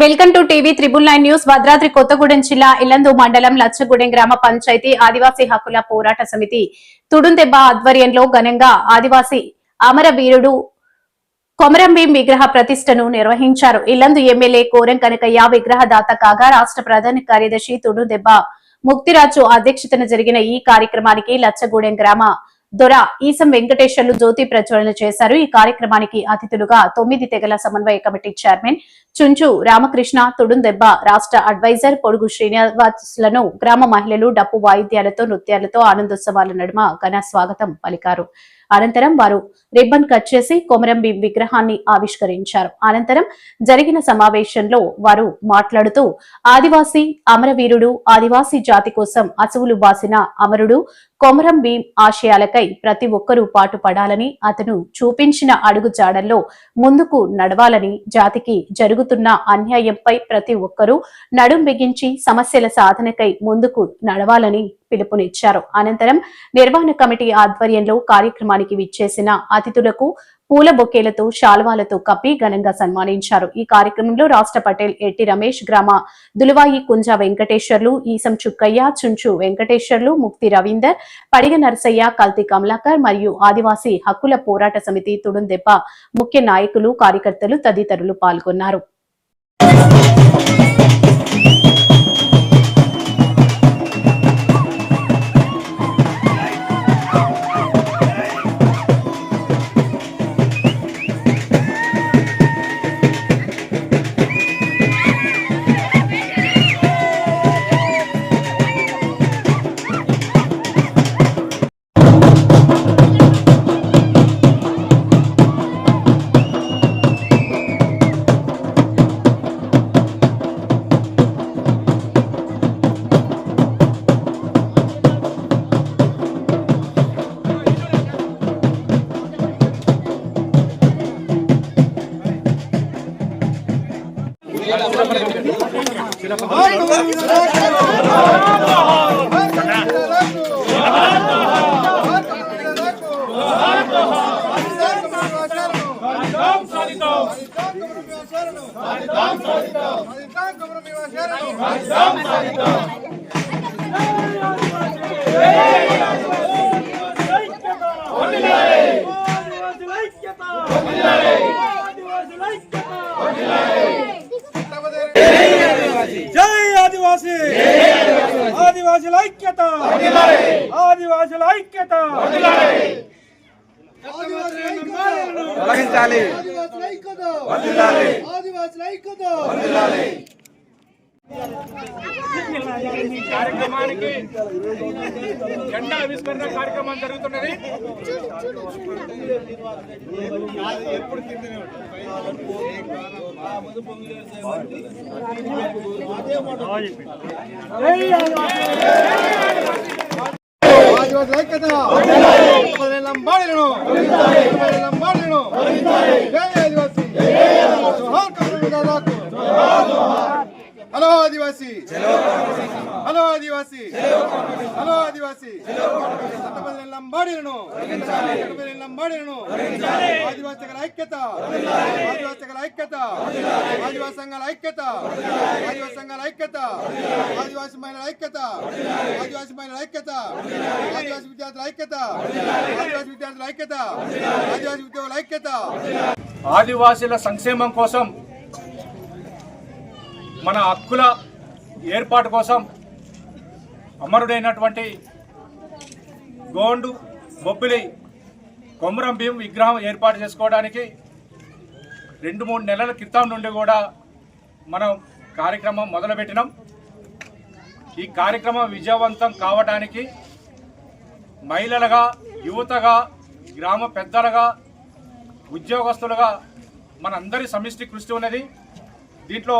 Welcome to TV triple nine news. Bhadradri Kothagudem జిల్లా ఇల్లందు మండలం లచ్చగూడెం గ్రామ పంచాయతీ ఆదివాసీ హక్కుల పోరాట సమితి తుడుందెబ్బ ఆధ్వర్యంలో ఘనంగా ఆదివాసీ అమరవీరుడు కొమరంభీం విగ్రహ ప్రతిష్టను నిర్వహించారు. ఇల్లందు ఎమ్మెల్యే కోరం కనకయ్య విగ్రహదాత కాగా రాష్ట్ర ప్రధాన కార్యదర్శి తుడుదెబ్బ ముక్తిరాజు అధ్యక్షతన జరిగిన ఈ కార్యక్రమానికి లచ్చగూడెం గ్రామ దొర ఈసం వెంకటేశ్వర్లు జ్యోతి ప్రజ్వలన చేశారు. ఈ కార్యక్రమానికి అతిథులుగా తొమ్మిది తెగల సమన్వయ కమిటీ చైర్మన్ చుంచు రామకృష్ణ తుడుందెబ్బ రాష్ట్ర అడ్వైజర్ పొడుగు శ్రీనివాసులను గ్రామ మహిళలు డప్పు వాయిద్యాలతో నృత్యాలతో ఆనందోత్సవాల నడుమ ఘన స్వాగతం పలికారు. అనంతరం వారు రిబ్బన్ కట్ చేసి కొమరంభీం విగ్రహాన్ని ఆవిష్కరించారు. అనంతరం జరిగిన సమావేశంలో వారు మాట్లాడుతూ ఆదివాసీ అమరవీరుడు ఆదివాసీ జాతి కోసం అసువులు బాసిన అమరుడు కొమరం భీం ఆశయాలకై ప్రతి ఒక్కరూ పాటుపడాలని అతను చూపించిన అడుగు జాడల్లో ముందుకు నడవాలని జాతికి జరుగుతున్న అన్యాయంపై ప్రతి ఒక్కరూ నడుం బిగించి సమస్యల సాధనకై ముందుకు నడవాలని పిలుపునిచ్చారు. అనంతరం నిర్వహణ కమిటీ ఆధ్వర్యంలో కార్యక్రమానికి విచ్చేసిన అతిథులకు పూల బొకేలతో శాల్వాలతో కప్పి ఘనంగా సన్మానించారు. ఈ కార్యక్రమంలో రాష్ట్ర పటేల్ ఎట్టి రమేష్ గ్రామ దులవాయి కుంజ వెంకటేశ్వర్లు ఈసం చుక్కయ్య చుంచు వెంకటేశ్వర్లు ముక్తి రవీందర్ పడిగ నరసయ్య కల్తి కమలాకర్ మరియు ఆదివాసీ హక్కుల పోరాట సమితి తుడుందెప్ప ముఖ్య నాయకులు కార్యకర్తలు తదితరులు పాల్గొన్నారు. జై ఆదివాసి. ఆదివాసుల ఐక్యత. ఆదివాసుల ఐక్యత. తొలగించాలి. వందిల్లాలి. ఈ కార్యక్రమానికి జెండా ఆవిష్కరణ కార్యక్రమం జరుగుతున్నది. ఆదివాసుల ఐక్యత లంబాడీలను లంబాడీలను జై ఆదివాసి జోహార్ కమలం దాదాకు హలో ఆదివాసీ. హలో ఆదివాసి. హలో ఆదివాసీ. ఎంతమంది లంబాడీలను ఎంతమంది లంబాడీలను ఆదివాసిగల ఐక్యత ఆదివాసిగల ఐక్యత ఆదివాసి సంఘాల ఐక్యత ఆదివాసి సంఘాల ఐక్యత ఆదివాసి మహిళల ఐక్యత ఆదివాసి మహిళల ఐక్యత ఆదివాసి విద్యార్థుల ఐక్యత ఆదివాసి విద్యార్థుల ఐక్యత ఆదివాసి ఉద్యోగుల ఐక్యత. ఆదివాసీల సంక్షేమం కోసం మన హక్కుల ఏర్పాటు కోసం అమరుడైనటువంటి గోండు బొబ్బిలి కొమరం భీం విగ్రహం ఏర్పాటు చేసుకోవడానికి రెండు మూడు నెలల క్రితం నుండి కూడా మనం కార్యక్రమం మొదలుపెట్టినాం. ఈ కార్యక్రమం విజయవంతం కావడానికి మహిళలుగా యువతగా గ్రామ పెద్దలుగా ఉద్యోగస్తులుగా మనందరి సమిష్టి కృషి ఉన్నది. దీంట్లో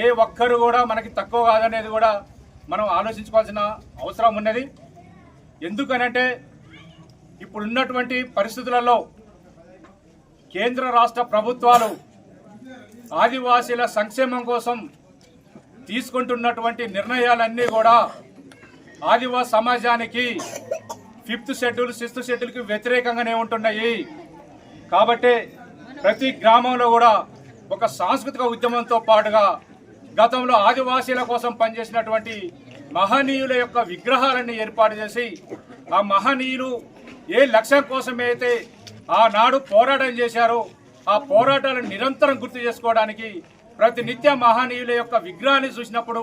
ఏ ఒక్కరు కూడా మనకి తక్కువ కాదనేది కూడా మనం ఆలోచించుకోవాల్సిన అవసరం ఉన్నది. ఎందుకనంటే ఇప్పుడున్నటువంటి పరిస్థితులలో కేంద్ర రాష్ట్ర ప్రభుత్వాలు ఆదివాసీల సంక్షేమం కోసం తీసుకుంటున్నటువంటి నిర్ణయాలన్నీ కూడా ఆదివాసీ సమాజానికి ఫిఫ్త్ షెడ్యూల్ సిక్స్త్ షెడ్యూల్కి వ్యతిరేకంగానే ఉంటున్నాయి. కాబట్టి ప్రతి గ్రామంలో కూడా ఒక సాంస్కృతిక ఉద్యమంతో పాటుగా గతంలో ఆదివాసీల కోసం పనిచేసినటువంటి మహనీయుల యొక్క విగ్రహాలన్నీ ఏర్పాటు చేసి ఆ మహనీయులు ఏ లక్ష్యం కోసమైతే ఆనాడు పోరాటం చేశారో ఆ పోరాటాలను నిరంతరం గుర్తు చేసుకోవడానికి ప్రతినిత్య మహనీయుల యొక్క విగ్రహాన్ని చూసినప్పుడు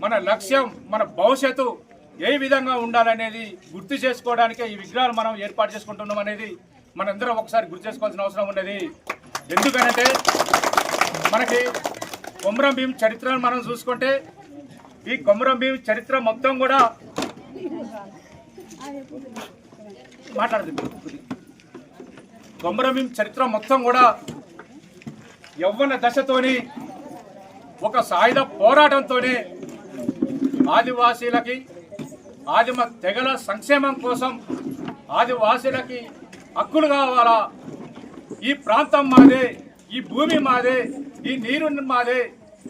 మన లక్ష్యం మన భవిష్యత్తు ఏ విధంగా ఉండాలనేది గుర్తు చేసుకోవడానికే ఈ విగ్రహాలు మనం ఏర్పాటు చేసుకుంటున్నాం అనేది మనందరం ఒకసారి గుర్తు చేసుకోవాల్సిన అవసరం ఉన్నది. ఎందుకనంటే మనకి కొమరం భీం చరిత్రను మనం చూసుకుంటే ఈ కొమరం భీం చరిత్ర మొత్తం కూడా మాట్లాడుతుంది కొమరం భీం చరిత్ర మొత్తం కూడా యవ్వన దశతోని ఒక సాయుధ పోరాటంతోనే ఆదివాసీలకి ఆదిమ తెగల సంక్షేమం కోసం ఆదివాసీలకి హక్కులు కావాలా? ఈ ప్రాంతం మాదే ఈ భూమి మాదే ఈ నీరు మాదే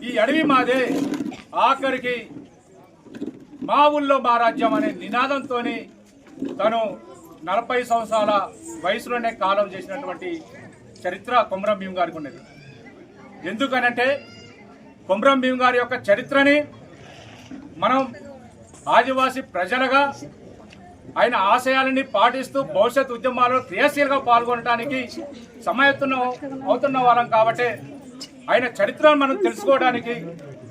ఈ అడవి మాదే ఆఖరికి మా ఊళ్ళో మా రాజ్యం అనే నినాదంతో తను నలభై సంవత్సరాల వయసులోనే కాలం చేసినటువంటి చరిత్ర కొమరం భీమ్ గారికి ఉన్నది. ఎందుకనంటే కొమరం భీమ్ గారి యొక్క చరిత్రని మనం ఆదివాసీ ప్రజలుగా ఆయన ఆశయాలని పాటిస్తూ భవిష్యత్ ఉద్యమాల్లో క్రియాశీలంగా పాల్గొనడానికి సమయత్తున్న అవుతున్న వాళ్ళం కాబట్టి ఆయన చరిత్రను మనం తెలుసుకోవడానికి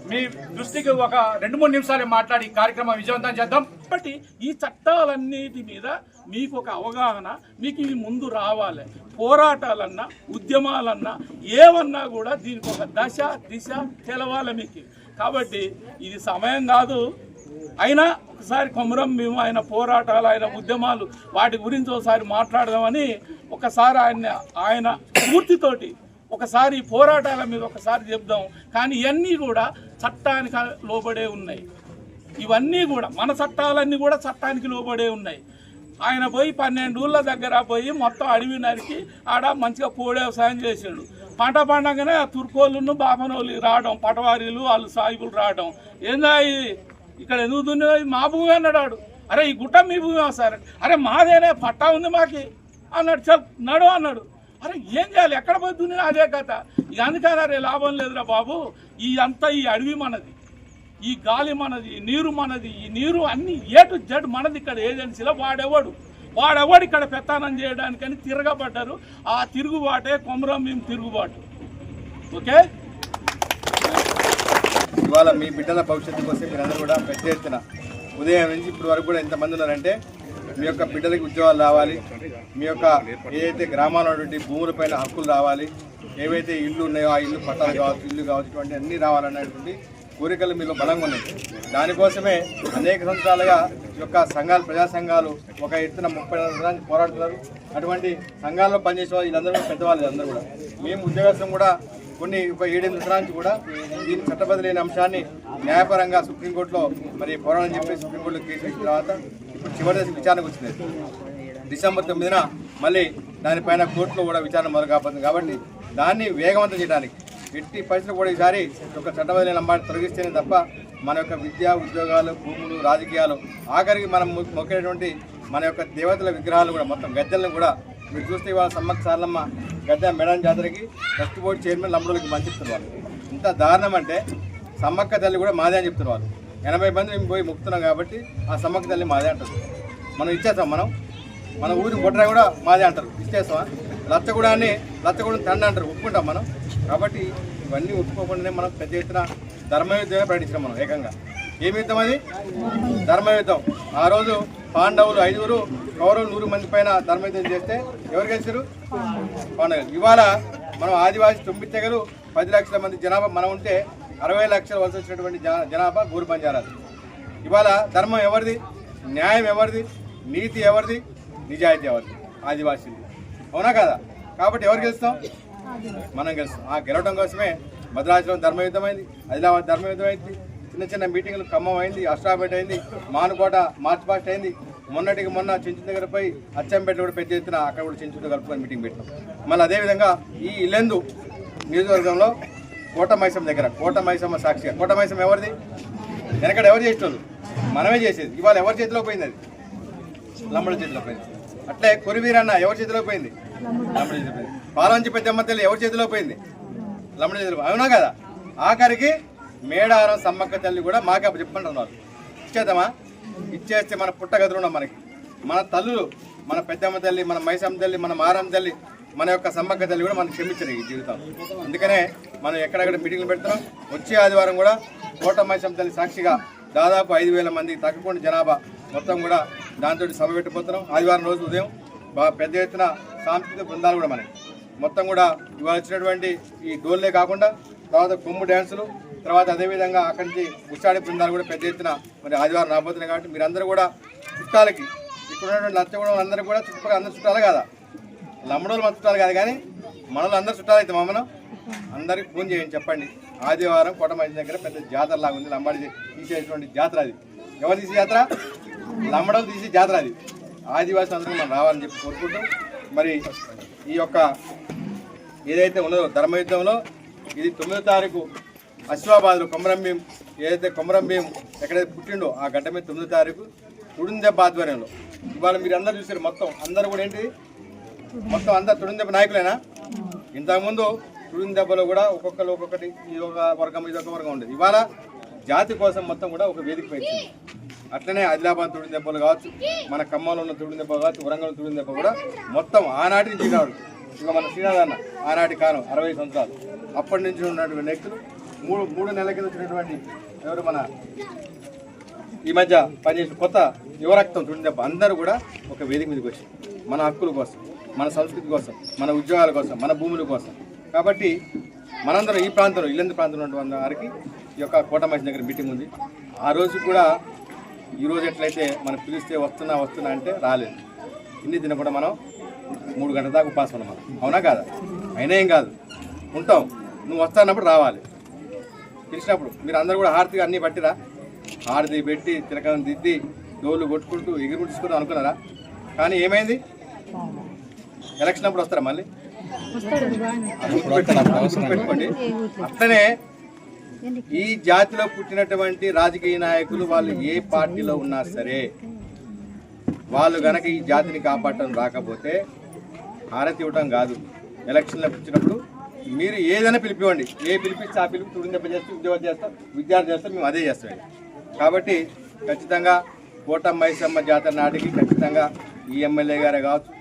మీ దృష్టికి ఒక రెండు మూడు నిమిషాలు మాట్లాడి కార్యక్రమం విజయవంతం చేద్దాం. కాబట్టి ఈ చట్టాలన్నిటి మీద మీకు ఒక అవగాహన మీకు ఇవి ముందు రావాలి. పోరాటాలన్నా ఉద్యమాలన్నా ఏమన్నా కూడా దీనికి ఒక దశ దిశ తెలవాలి మీకు. కాబట్టి ఇది సమయం కాదు. అయినా ఒకసారి కొమరం మేము ఆయన పోరాటాలు ఆయన ఉద్యమాలు వాటి గురించి ఒకసారి మాట్లాడదామని ఒకసారి ఆయన ఆయన పూర్తితోటి ఒకసారి పోరాటాల మీద ఒకసారి చెప్దాం కానీ ఇవన్నీ కూడా చట్టానికి లోబడే ఉన్నాయి. ఇవన్నీ కూడా మన చట్టాలన్నీ కూడా చట్టానికి లోబడే ఉన్నాయి. ఆయన పోయి పన్నెండు ఊళ్ళ దగ్గర పోయి మొత్తం అడవి నరికి ఆడ మంచిగా పోడి వ్యవసాయం చేసాడు పంట పండగానే ఆ తుర్కోళ్ళు బాపనోళ్ళు రావడం పటవారీలు వాళ్ళు సాయిబులు రావడం. ఏందా ఇది? ఇక్కడ ఎందుకు దున్నే మా భూమి అన్నాడు అరే ఈ గుట్ట మీ భూమి సార్ అరే మాదేనే పట్టా ఉంది మాకి. అన్నాడు చెప్ నడు అన్నాడు. అరే ఏం చేయాలి? ఎక్కడ పోయి దున్నినా అదే కథ. ఇక అందుకని అరే లాభం లేదురా బాబు. ఈ అంతా ఈ అడవి మనది. ఈ గాలి మనది ఈ నీరు మనది ఈ నీరు అన్ని ఏటు జడ్ మనది ఇక్కడ. ఏజెన్సీలో వాడేవాడు? వాడెవడు ఇక్కడ పెత్తానం చేయడానికని తిరగబడ్డారు. ఆ తిరుగుబాటే కొమరం మేము తిరుగుబాటు. ఓకే? ఇవాళ మీ బిడ్డల భవిష్యత్తు కోసం మీరందరూ కూడా పెద్ద ఎత్తున ఉదయం నుంచి ఇప్పటి వరకు కూడా ఎంతమంది ఉన్నారంటే మీ యొక్క బిడ్డలకి ఉద్యోగాలు రావాలి. మీ యొక్క ఏదైతే గ్రామాల్లో ఉన్నటువంటి భూములపైన హక్కులు రావాలి ఏవైతే ఇల్లు ఉన్నాయో ఆ ఇల్లు పట్టాలు కావచ్చు ఇల్లు కావచ్చు ఇటువంటి అన్నీ రావాలనేటువంటి కోరికలు మీలో బలంగా ఉన్నాయి. దానికోసమే అనేక సంవత్సరాలుగా ఈ యొక్క సంఘాలు ప్రజా సంఘాలు ఒక ఎత్తున ముప్పై నాలుగు పోరాడుతున్నారు. అటువంటి సంఘాల్లో పనిచేసే వాళ్ళు వీళ్ళందరూ పెద్దవాళ్ళు అందరూ కూడా. మేము ఉద్యోగస్తులు కూడా కొన్ని ఒక ఏడెనిమిది సంవత్సరానికి కూడా దీని చట్టబద్ధ లేని అంశాన్ని న్యాయపరంగా సుప్రీంకోర్టులో మరి పోరాటం చెప్పి సుప్రీంకోర్టులో కేసు వేసిన తర్వాత చివరి దశ విచారణకు వచ్చింది. డిసెంబర్ తొమ్మిదిన మళ్ళీ దానిపైన కోర్టులో కూడా విచారణ మొదలు కాబోతుంది కాబట్టి దాన్ని వేగవంతం చేయడానికి ఎట్టి పరిస్థితులు కూడా ఈసారి ఒక చట్టబద్ధ లేని తొలగిస్తేనే తప్ప మన యొక్క విద్య ఉద్యోగాలు భూములు రాజకీయాలు ఆఖరికి మనం మొక్కేటువంటి మన యొక్క దేవతల విగ్రహాలు కూడా మొత్తం గద్దెలను కూడా మీరు చూస్తే ఇవాళ సమ్మక్ సార్లమ్మ గద్దె మేడం జాతరకి ట్రస్ట్ బోర్డు చైర్మన్ లంబడోళ్ళకి మంచి చెప్తున్నారు ఇంత దారుణం అంటే సమ్మక్క తల్లి కూడా మాదే అని చెప్తున్నారు వాళ్ళు. ఎనభై మంది మేము పోయి మొక్కుతున్నాం కాబట్టి ఆ సమ్మక్క తల్లి మాదే అంటారు మనం ఇచ్చేస్తాం మనం. మన ఊరి బొడ్రా కూడా మాదే అంటారు. ఇచ్చేస్తామా లచ్చగూడాన్ని లచ్చగూడెం తండ్రి అంటారు. ఒప్పుకుంటాం మనం. కాబట్టి ఇవన్నీ ఒప్పుకోకుండానే మనం పెద్ద ఎత్తున ధర్మయుద్ధమే ప్రకటించాం మనం ఏకంగా. ఏమి యుద్ధం అది? ధర్మయుద్ధం. ఆ రోజు పాండవులు ఐదుగురు కౌరవులు నూరు మంది పైన ధర్మయుద్ధం చేస్తే ఎవరు గెలిచారు పాండవులు. ఇవాళ మనం ఆదివాసి తొమ్మిది తెగలు పది లక్షల మంది జనాభా మనం ఉంటే అరవై లక్షల వలస వచ్చినటువంటి జనాభా గూరు బంజారాలు ఇవాళ ధర్మం ఎవరిది? న్యాయం ఎవరిది? నీతి ఎవరిది? నిజాయితీ ఎవరిది? ఆదివాసీలు. అవునా కదా? కాబట్టి ఎవరు గెలుస్తాం? మనం గెలుస్తాం. ఆ గెలవడం కోసమే భద్రాచలం ధర్మయుద్ధం అయింది ఆదిలాబాద్ ధర్మయుద్ధం అయింది చిన్న చిన్న మీటింగ్లు ఖమ్మం అయింది అష్టాపేట అయింది మానుకోట మార్చ్ పాస్ట్ అయింది. మొన్నటికి మొన్న చెంచు దగ్గర పోయి అచ్చంపేట కూడా పెద్ద ఎత్తున అక్కడ కూడా చెంచుతో కలుపుకొని మీటింగ్ పెట్టాం. మళ్ళీ అదేవిధంగా ఈ ఇల్లెందు నియోజకవర్గంలో కోట దగ్గర కోట మైసమ్మ సాక్షిగా కోట ఎవరిది? వెనకడ ఎవరు చేసేటోళ్ళు? మనమే చేసేది. ఇవాళ ఎవరి చేతిలో పోయింది అది? లమ్మడి చేతిలో పోయింది. అట్లే కొరివీరన్న ఎవరి చేతిలో పోయింది? లమ్మడి చేతిలో పోయింది. పాలంచి పెద్దమ్మ తల్లి ఎవరి చేతిలో పోయింది? లమ్మడి చేతిలో అవునా కదా? ఆఖరికి మేడారం సమ్మక్క తల్లి కూడా మాకే అప్పుడు చెప్పంటున్నారు ఇచ్చేద్దామా? ఇచ్చేస్తే మన పుట్టగదులు ఉన్నాం మనకి. మన తల్లులు మన పెద్దమ్మ తల్లి మన మైసమ్మ తల్లి మన మారమ్మ తల్లి మన యొక్క సమ్మక్కతల్లి కూడా మనకు క్షమించరు ఈ జీవితం. అందుకనే మనం ఎక్కడెక్కడ మీటింగ్లు పెడుతున్నాం వచ్చే ఆదివారం కూడా కోట మైసమ్మ తల్లి సాక్షిగా దాదాపు ఐదు వేల మంది తగ్గకుండా జనాభా మొత్తం కూడా దాంతో సభ పెట్టిపోతున్నాం ఆదివారం రోజు ఉదయం బాగా పెద్ద ఎత్తున సాంస్కృతిక బృందాలు కూడా మనకి మొత్తం కూడా ఇవాళ వచ్చినటువంటి ఈ డోల్లే కాకుండా తర్వాత కొమ్ము డ్యాన్సులు తర్వాత అదేవిధంగా అక్కడి నుంచి ఉచ్చాడి బృందాలు కూడా పెద్ద ఎత్తున మరి ఆదివారం రాబోతున్నాయి కాబట్టి మీరందరూ కూడా చుట్టాలకి ఇక్కడ ఉన్నటువంటి నచ్చగూడెం అందరూ కూడా చుట్టుపక్కల అందరూ చుట్టాలు కదా? లమ్మడోలు మన చుట్టాలు కాదు కానీ మనలో అందరూ చుట్టాలు అయితే మమ్మల్ని అందరికి ఫోన్ చేయండి చెప్పండి. ఆదివారం కోటమంచి దగ్గర పెద్ద జాతర లాగా ఉంది. లంబాడి తీసేటువంటి జాతర అది. ఎవరు తీసే జాతర? లంబడోలు తీసే జాతర అది. ఆదివాసీ అందరూ మనం రావాలని చెప్పి కోరుకుంటూ మరి ఈ యొక్క ఏదైతే ఉన్నదో ధర్మయుద్ధంలో ఇది తొమ్మిదో తారీఖు అశ్వాబాద్లో కొమరం భీం ఏదైతే కొమరం భీం ఎక్కడైతే పుట్టిండో ఆ గడ్డ మీద తొమ్మిదో తారీఖు తుడుందెబ్బ ఆధ్వర్యంలో. ఇవాళ మీరు అందరూ చూసారు మొత్తం. అందరూ కూడా ఏంటి మొత్తం అంతా తుడిందెబ్బ నాయకులేనా? ఇంతకుముందు తుడిందెబ్బలో కూడా ఒక్కొక్కరు ఒక్కొక్కటి ఇది ఒక వర్గం ఇది ఒక వర్గం ఉండేది. ఇవాళ జాతి కోసం మొత్తం కూడా ఒక వేదిక వచ్చింది. అట్లనే ఆదిలాబాద్ తుడిందెబ్బలు కావచ్చు మన ఖమ్మంలో ఉన్న తుడిందెబ్బ కావచ్చు వరంగల్ తుడిందెబ్బ కూడా మొత్తం ఆనాటి నుంచి ఈనాడు ఇక మన శ్రీనాథ్ అన్న ఆనాటి కాలం అరవై సంవత్సరాలు. అప్పటి నుంచి ఉన్నటువంటి వ్యక్తులు మూడు మూడు నెలల కింద వచ్చినటువంటి ఎవరు మన ఈ మధ్య పనిచేసిన కొత్త యువరక్తం తుడిని అందరూ కూడా ఒక వేదిక మీదకి వచ్చి మన హక్కుల కోసం మన సంస్కృతి కోసం మన ఉద్యోగాల కోసం మన భూముల కోసం. కాబట్టి మనందరం ఈ ప్రాంతంలో ఇల్లందు ప్రాంతంలో ఉన్నటువంటి వారికి ఈ యొక్క కోటమాసి దగ్గర మీటింగ్ ఉంది. ఆ రోజు కూడా ఈ రోజు ఎట్లయితే మనం పిలిస్తే వస్తున్నా వస్తున్నా అంటే రాలేదు. ఇన్ని దిన కూడా మనం మూడు గంటల దాకా ఉపాసం ఉన్నాం అవునా కాదా? అయినా ఏం కాదు. ఉంటాం. నువ్వు వస్తానప్పుడు రావాలి. పిలిచినప్పుడు. మీరు అందరూ కూడా హారతిగా అన్నీ పట్టిరా? హారతి పెట్టి తిలకం దిద్ది డోలు కొట్టుకుంటూ ఎగురుకుంటూ అనుకున్నారా? కానీ ఏమైంది? ఎలక్షన్ అప్పుడు వస్తారా మళ్ళీ. గుర్తుపెట్టుకోండి అట్లనే ఈ జాతిలో పుట్టినటువంటి రాజకీయ నాయకులు వాళ్ళు ఏ పార్టీలో ఉన్నా సరే వాళ్ళు గనక ఈ జాతిని కాపాడటం రాకపోతే హారతి ఇవ్వటం కాదు. ఎలక్షన్లకు వచ్చినప్పుడు మీరు ఏదైనా పిలిపివ్వండి. ఏ పిలిపిస్తే ఆ పిలిపి తుడిందెప్ప చేస్తే ఉద్యోగం చేస్తాం విద్యార్థి చేస్తాం మేము అదే చేస్తాం కాబట్టి ఖచ్చితంగా కోట మైసమ్మ జాతర నాటికి ఖచ్చితంగా ఈ ఎమ్మెల్యే గారే కావచ్చు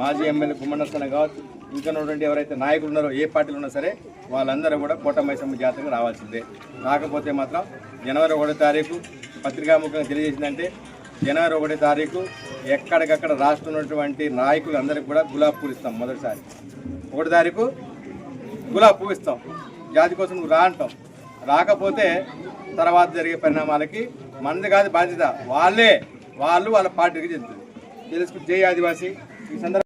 మాజీ ఎమ్మెల్యే కుమ్మనస్తన కావచ్చు ఇంకా ఎవరైతే నాయకులు ఉన్నారో ఏ పార్టీలు ఉన్నా సరే వాళ్ళందరూ కూడా కూటమైసమ్మ జాతరకు రావాల్సిందే. రాకపోతే మాత్రం జనవరి ఒకటో తారీఖు పత్రికాముఖంగా తెలియజేసిందంటే జనవరి ఒకటో తారీఖు ఎక్కడికక్కడ రాష్ట్రం ఉన్నటువంటి నాయకులు అందరికి కూడా గులాబ్ పూలు ఇస్తాం మొదటిసారి. ఒకటో తారీఖు గులాబ్ పువ్వు ఇస్తాం. జాతి కోసం నువ్వు రా అంటాం. రాకపోతే తర్వాత జరిగే పరిణామాలకి మనది కాదు బాధ్యత వాళ్ళే వాళ్ళు వాళ్ళ పార్టీకి చెందుతుంది తెలుసుకు జై ఆదివాసీ. ఈ సందర్భంగా